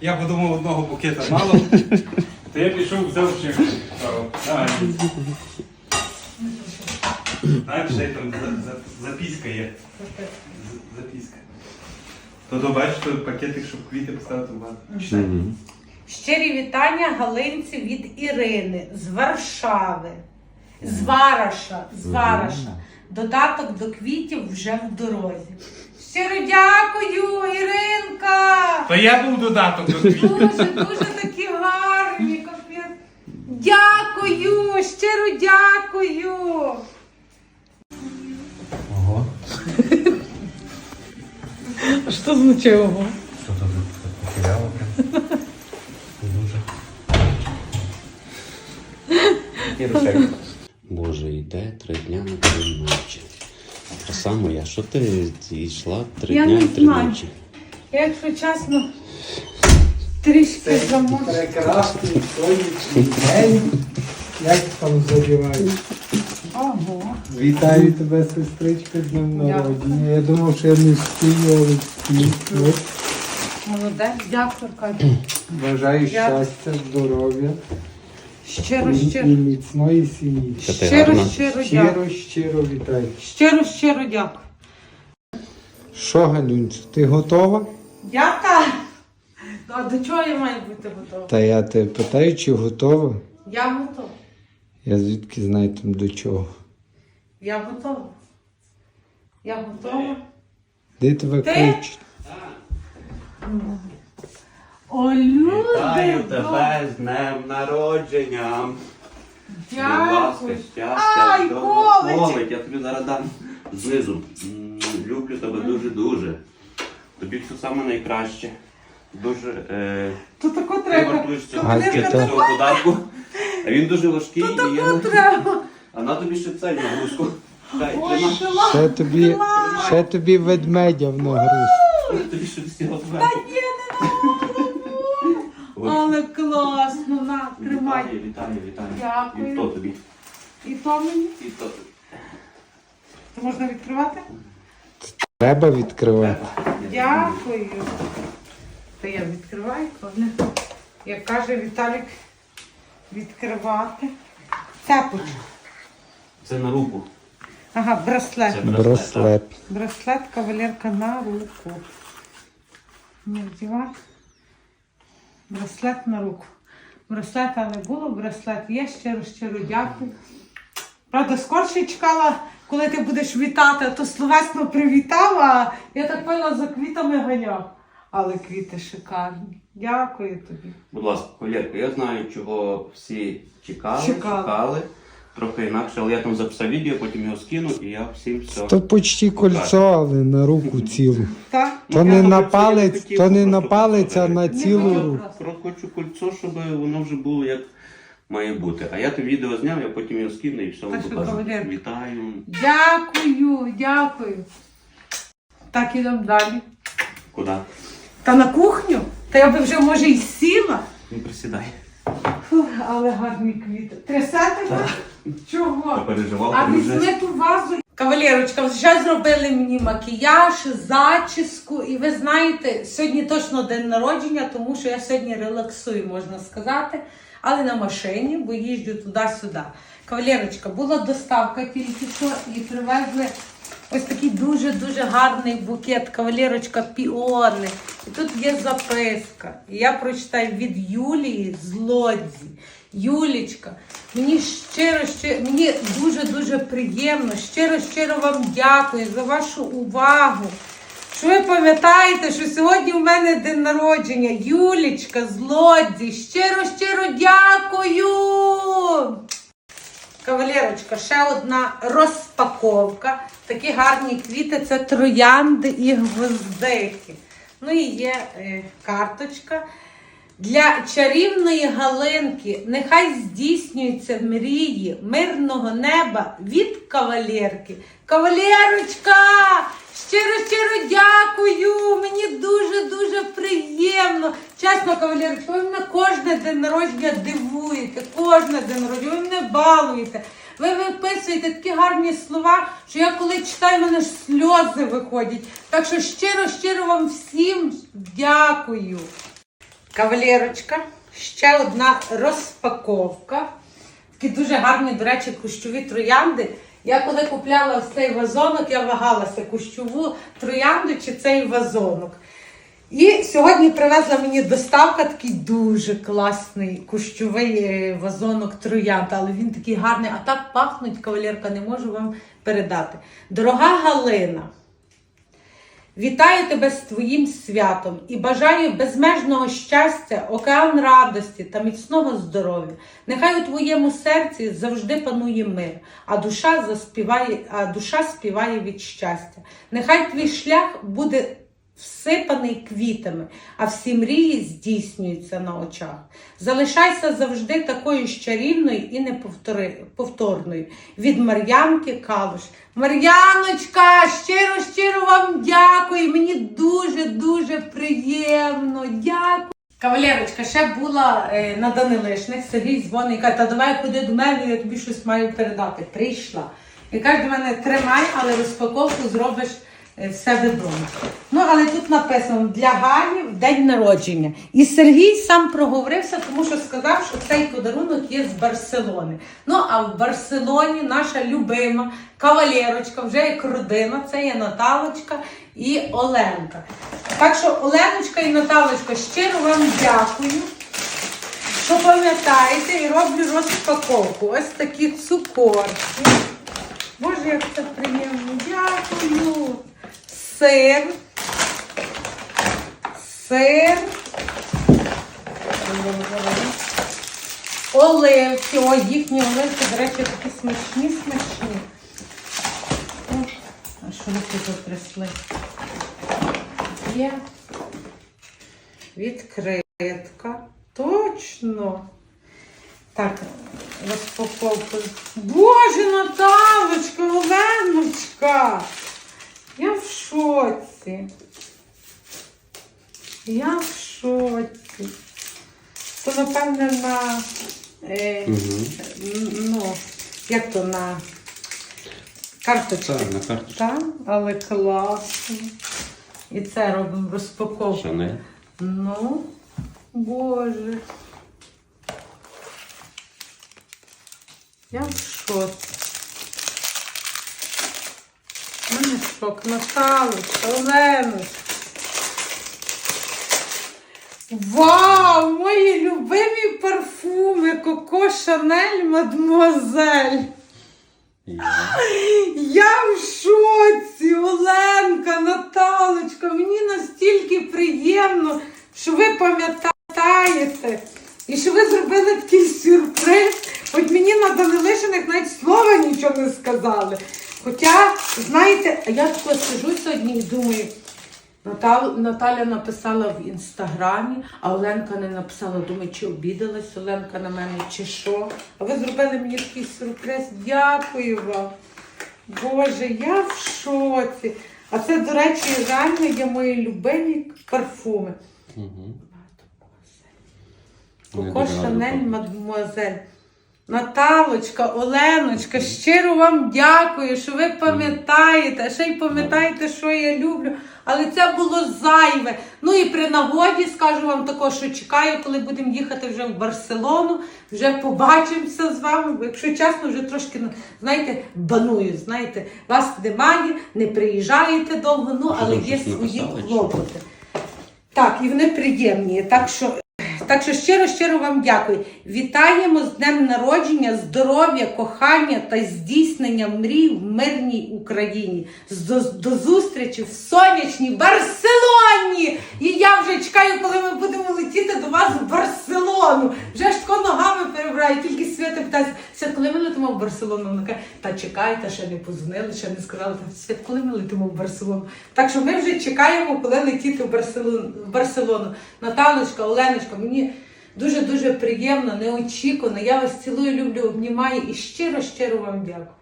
Я подумав, одного букета мало. То я пішов, взяв ще. Знаєш, ще й там за- за- записка є. З- Записка. То то бачиш, то пакетик, щоб квіти поставити в вазу. Читай. Щирі вітання Галинці від Ірини з Варшави. З Вараша. З Вараша. Додаток до квітів вже в дорозі. Щиро дякую, Іринка! То я був додаток до квітів. Дуже, дуже такі гарні. капець. Дякую, щиро дякую. Ого. Що означає ого? Що то потеряло прям? Дуже. Боже, йде три дня на три. Краса моя, що ти йшла три Я дня не три знаю. ночі? Я, якщо чесно, трішки замовчу. Прекрасний сонячний день. Як там задіваєш? Ого. Вітаю тебе, сестричка, з днем народження. Я думав, що я не встигну, але встиг. Ну, Молодець, дякую, Катя. Бажаю щастя, здоров'я Щиро, і, і щиро. міцної сім'ї. Щиро, щиро дякую. Щиро, щиро вітаю. Щиро, щиро дякую. Що, Галюнцю, ти готова? Я так. Ну, А до чого я маю бути готова? Та я тебе питаю, чи готова? Я готова. Я звідки знаю там до чого. Я готова. Я готова. Де тебе Ти? кличуть? О, люди! Вітаю тебе з днем народження. Будь Дякую. щастя, Ай, здоров'я. Колич! Колик, я тобі зараз дам знизу. М, Люблю тебе дуже-дуже. Тобі все саме найкраще. Дуже е, То тако ти треба. вартуєш цього Гаська, пакету, та- цього податку. А він дуже важкий і Тако я... треба. А на тобі ще цей нагрузку. Дай, Ой, тримай. клас. Ще тобі, ще тобі ведмедя в нагруз. Тобі ще всього Та ні, не. Але класно, на, тримай. Вітаю, вітаю, вітаю. Дякую. І то тобі. І то мені. І то тобі. То можна відкривати? Треба відкривати. Дякую. Та я відкриваю, коли. Як каже Віталік, відкривати. Тепочку. Це на руку. Ага, браслет. Це Браслет. Браслет кавалерка на руку. Не вдівай. Браслет на руку. Браслета не було, браслет є. Щиро, щиро дякую. Правда, скорше чекала, коли ти будеш вітати, а то словесно привітав, а я так пила за квітами ганяв. Але квіти шикарні. Дякую тобі. Будь ласка, колірка, я знаю, чого всі чекали, Чекали. чекали. Трохи інакше, але я там записав відео, потім його скину і я всім все. То почти кольцо, але на руку цілу. Так? То Ну, не на палець, то не на палець, а на цілу руку. Про хочу кольцо, щоб воно вже було як має бути. А я те відео зняв, я потім його скину і все вам що, покажу. Вітаю. Дякую, дякую. Так ідемо далі. Куди? Та на кухню? Та я би вже може й сіла. Не присідай. Фух, але гарні квіти. Трясете? Я Чого? переживав, А візьми ту вазу. Кавалерочка, вже зробили мені макіяж, зачіску. І ви знаєте, сьогодні точно день народження, тому що я сьогодні релаксую, можна сказати. Але на машині, бо їжджу туди-сюди. Кавалерочка, була доставка тільки що і привезли ось такий дуже-дуже гарний букет. Кавалерочка піони. І тут є записка. І я прочитаю від Юлії з Лодзі. Юлічка, мені щиро, щиро, мені дуже-дуже приємно. Щиро, щиро вам дякую за вашу увагу. Що ви пам'ятаєте, що сьогодні у мене день народження? Юлічка з Лодзі. Щиро, щиро дякую. Кавалерочка, ще одна розпаковка. Такі гарні квіти це троянди і гвоздики. Ну і є е, карточка. Для чарівної галинки нехай здійснюються мрії мирного неба від кавалерки. Кавалерочка! Щиро, щиро дякую! Мені дуже-дуже приємно. Чесно, кавалерочка, ви мене кожне день народження дивуєте, кожне день народження, ви мене балуєте. Ви виписуєте такі гарні слова, що я коли читаю, в мене ж сльози виходять. Так що щиро, щиро вам всім дякую. Кавалерочка, ще одна розпаковка. Такі дуже гарні, до речі, кущові троянди. Я коли купляла ось цей вазонок, я вагалася кущову троянду чи цей вазонок. І сьогодні привезла мені доставка такий дуже класний кущовий е, вазонок троянд, але він такий гарний, а так пахнуть, кавалерка, не можу вам передати. Дорога Галина, Вітаю тебе з твоїм святом і бажаю безмежного щастя, океан радості та міцного здоров'я. Нехай у твоєму серці завжди панує мир, а душа заспіває, а душа співає від щастя. Нехай твій шлях буде всипаний квітами, а всі мрії здійснюються на очах. Залишайся завжди такою ж чарівною і неповторною. Від Мар'янки Калуш. Мар'яночка, щиро, щиро вам дякую. Мені дуже-дуже приємно. Дякую. Кавалерочка, ще була е, на Данилишних, Сергій дзвонить і каже, та давай ходи до мене, я тобі щось маю передати. Прийшла. І каже до мене, тримай, але розпаковку зробиш е, в. Ну, але тут написано для Галі в день народження. І Сергій сам проговорився, тому що сказав, що цей подарунок є з Барселони. Ну, а в Барселоні наша любима кавалерочка, вже як родина, це є Наталочка і Оленка. Так що, Оленочка і Наталочка, щиро вам дякую. Що пам'ятаєте, і роблю розпаковку. Ось такі цукорки. Боже, як це приємно. Дякую. Сир. Сир. Оливки. О, їхні оливки, до речі, такі смачні, смачні. А що тут затрясли? Є. Відкритка. Точно. Так, розпаковку. Боже, Наталочка, Оленочка! Я в шоці. Я в шоці. Це, напевне, на. Е, н- ну, як то на карточці. Так, на карточку. Так, але класно. І це робимо розпаковку. Шанель. Ну, боже. Я в шоці. У мене шок. Наталочка, Оленочка. Вау! Мої любимі парфуми Коко Шанель Мадмуазель. Я. Я в шоці, Оленка, Наталочка, мені настільки приємно, що ви пам'ятаєте. І що ви зробили такий сюрприз. Хоч мені на Данилишиних навіть слова нічого не сказали. Хоча, знаєте, я тако сижу сьогодні і думаю, Натал, Наталя написала в інстаграмі, а Оленка не написала, думаю, чи обідалась Оленка на мене, чи що. А ви зробили мені такий сюрприз. Дякую вам. Боже, я в шоці. А це, до речі, реально є мої любимі парфуми. Угу. Коко Шанель Мадмуазель. Наталочка, Оленочка, щиро вам дякую, що ви пам'ятаєте, а ще й пам'ятаєте, що я люблю. Але це було зайве. Ну і при нагоді скажу вам також, що чекаю, коли будемо їхати вже в Барселону, вже побачимося з вами. Якщо чесно, вже трошки, знаєте, баную. Знаєте, вас немає, не приїжджаєте довго, ну але є свої клопоти. Так, і вони приємні. Так що так що щиро щиро вам дякую. Вітаємо з днем народження, здоров'я, кохання та здійснення мрій в мирній Україні. До, до зустрічі в сонячній Барселоні! І я вже чекаю, коли ми будемо летіти до вас в Барселону. Вже ж тако ногами перебираю, тільки Свята питається, Свят, коли ми летимо в Барселону? Вона каже, та чекайте, ще не позвонили, ще не сказали. Свят, коли ми летимо в Барселону? Так що ми вже чекаємо, коли летіти в Барселону. Барселону. Наталочка, Оленочка, мені дуже-дуже приємно, неочікувано. Я вас цілую, люблю, обнімаю і щиро-щиро вам дякую.